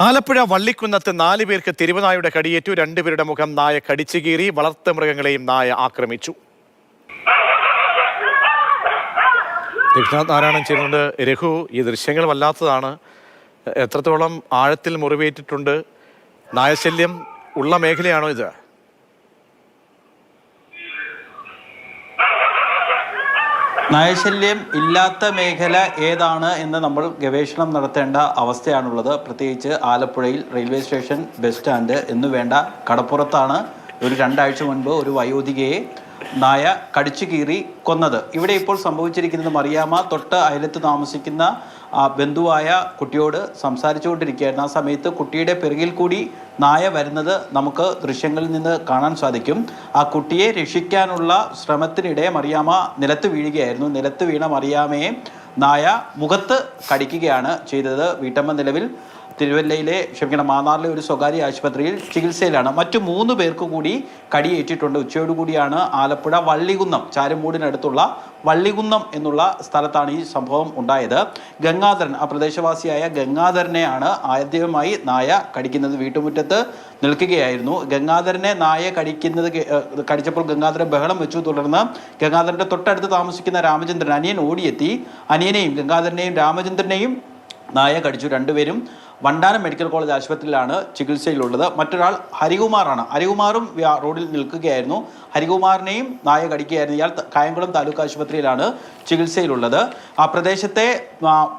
ആലപ്പുഴ വള്ളിക്കുന്നത്ത് നാല് പേർക്ക് തിരുവനായുടെ കടിയേറ്റു. രണ്ടുപേരുടെ മുഖം നായ കടിച്ചു കീറി. വളർത്തു മൃഗങ്ങളെയും നായ ആക്രമിച്ചു. രഘുനാഥ് നാരായണൻ ചെയ്യുന്നുണ്ട് രഘു ഈ ദൃശ്യങ്ങൾ വല്ലാത്തതാണ്. എത്രത്തോളം ആഴത്തിൽ മുറിവേറ്റിട്ടുണ്ട്. നായശല്യം ഉള്ള മേഖലയാണോ ഇത്? നയശല്യം ഇല്ലാത്ത മേഖല ഏതാണ് എന്ന് നമ്മൾ ഗവേഷണം നടത്തേണ്ട അവസ്ഥയാണുള്ളത്. പ്രത്യേകിച്ച് ആലപ്പുഴയിൽ റെയിൽവേ സ്റ്റേഷൻ ബസ് സ്റ്റാൻഡ് എന്നു വേണ്ട കടപ്പുറത്താണ് ഒരു രണ്ടാഴ്ച മുൻപ് ഒരു വയോധികയെ നായ കടിച്ചു കീറി കൊന്നത്. ഇവിടെ ഇപ്പോൾ സംഭവിച്ചിരിക്കുന്നത് മറിയാമ്മ തൊട്ട് അയലത്ത് താമസിക്കുന്ന ആ ബന്ധുവായ കുട്ടിയോട് സംസാരിച്ചുകൊണ്ടിരിക്കുകയായിരുന്നു. ആ സമയത്ത് കുട്ടിയുടെ പിറകിൽ കൂടി നായ വരുന്നത് നമുക്ക് ദൃശ്യങ്ങളിൽ നിന്ന് കാണാൻ സാധിക്കും. ആ കുട്ടിയെ രക്ഷിക്കാനുള്ള ശ്രമത്തിനിടെ മറിയാമ്മ നിലത്ത് വീഴുകയായിരുന്നു. നിലത്ത് വീണ മറിയാമ്മയെ നായ മുഖത്ത് കടിക്കുകയാണ് ചെയ്തത്. വീട്ടമ്മ നിലവിൽ തിരുവല്ലയിലെ ക്ഷമിക്കണം മാന്നാറിലെ ഒരു സ്വകാര്യ ആശുപത്രിയിൽ ചികിത്സയിലാണ്. മറ്റു മൂന്ന് പേർക്ക് കൂടി കടിയേറ്റിട്ടുണ്ട്. ഉച്ചയോടുകൂടിയാണ് ആലപ്പുഴ വള്ളികുന്നം ചാരമ്പൂടിനടുത്തുള്ള വള്ളികുന്നം എന്നുള്ള സ്ഥലത്താണ് ഈ സംഭവം ഉണ്ടായത്. ഗംഗാധരൻ ആ പ്രദേശവാസിയായ ഗംഗാധരനെയാണ് ആദ്യമായി നായ കടിക്കുന്നത്. വീട്ടുമുറ്റത്ത് നിൽക്കുകയായിരുന്നു. ഗംഗാധരനെ നായ കടിക്കുന്നത് കടിച്ചപ്പോൾ ഗംഗാധരൻ ബഹളം വെച്ചു. തുടർന്ന് ഗംഗാധരന്റെ തൊട്ടടുത്ത് താമസിക്കുന്ന രാമചന്ദ്രൻ അനിയൻ ഓടിയെത്തി. അനിയനെയും ഗംഗാധരനെയും രാമചന്ദ്രനെയും നായ കടിച്ചു. രണ്ടുപേരും വണ്ടാനം മെഡിക്കൽ കോളേജ് ആശുപത്രിയിലാണ് ചികിത്സയിലുള്ളത്. മറ്റൊരാൾ ഹരികുമാറാണ്. ഹരികുമാറും റോഡിൽ നിൽക്കുകയായിരുന്നു. ഹരികുമാറിനെയും നായ കടിക്കുകയായിരുന്നു ഇയാൾ കായംകുളം താലൂക്ക് ആശുപത്രിയിലാണ് ചികിത്സയിലുള്ളത്. ആ പ്രദേശത്തെ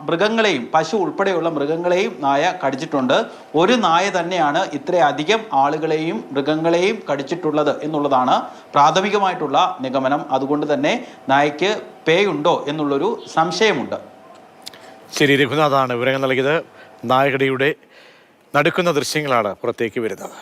മൃഗങ്ങളെയും പശു ഉൾപ്പെടെയുള്ള മൃഗങ്ങളെയും നായ കടിച്ചിട്ടുണ്ട്. ഒരു നായ തന്നെയാണ് ഇത്രയധികം ആളുകളെയും മൃഗങ്ങളെയും കടിച്ചിട്ടുള്ളത് എന്നുള്ളതാണ് പ്രാഥമികമായിട്ടുള്ള നിഗമനം. അതുകൊണ്ട് തന്നെ നായയ്ക്ക് പേയുണ്ടോ എന്നുള്ളൊരു സംശയമുണ്ട്. ശരി രഘുനാഥാണ് വിവരങ്ങൾ നൽകിയത്. നായകടിയുടെ നടുക്കുന്ന ദൃശ്യങ്ങളാണ് പുറത്തേക്ക് വരുന്നത്.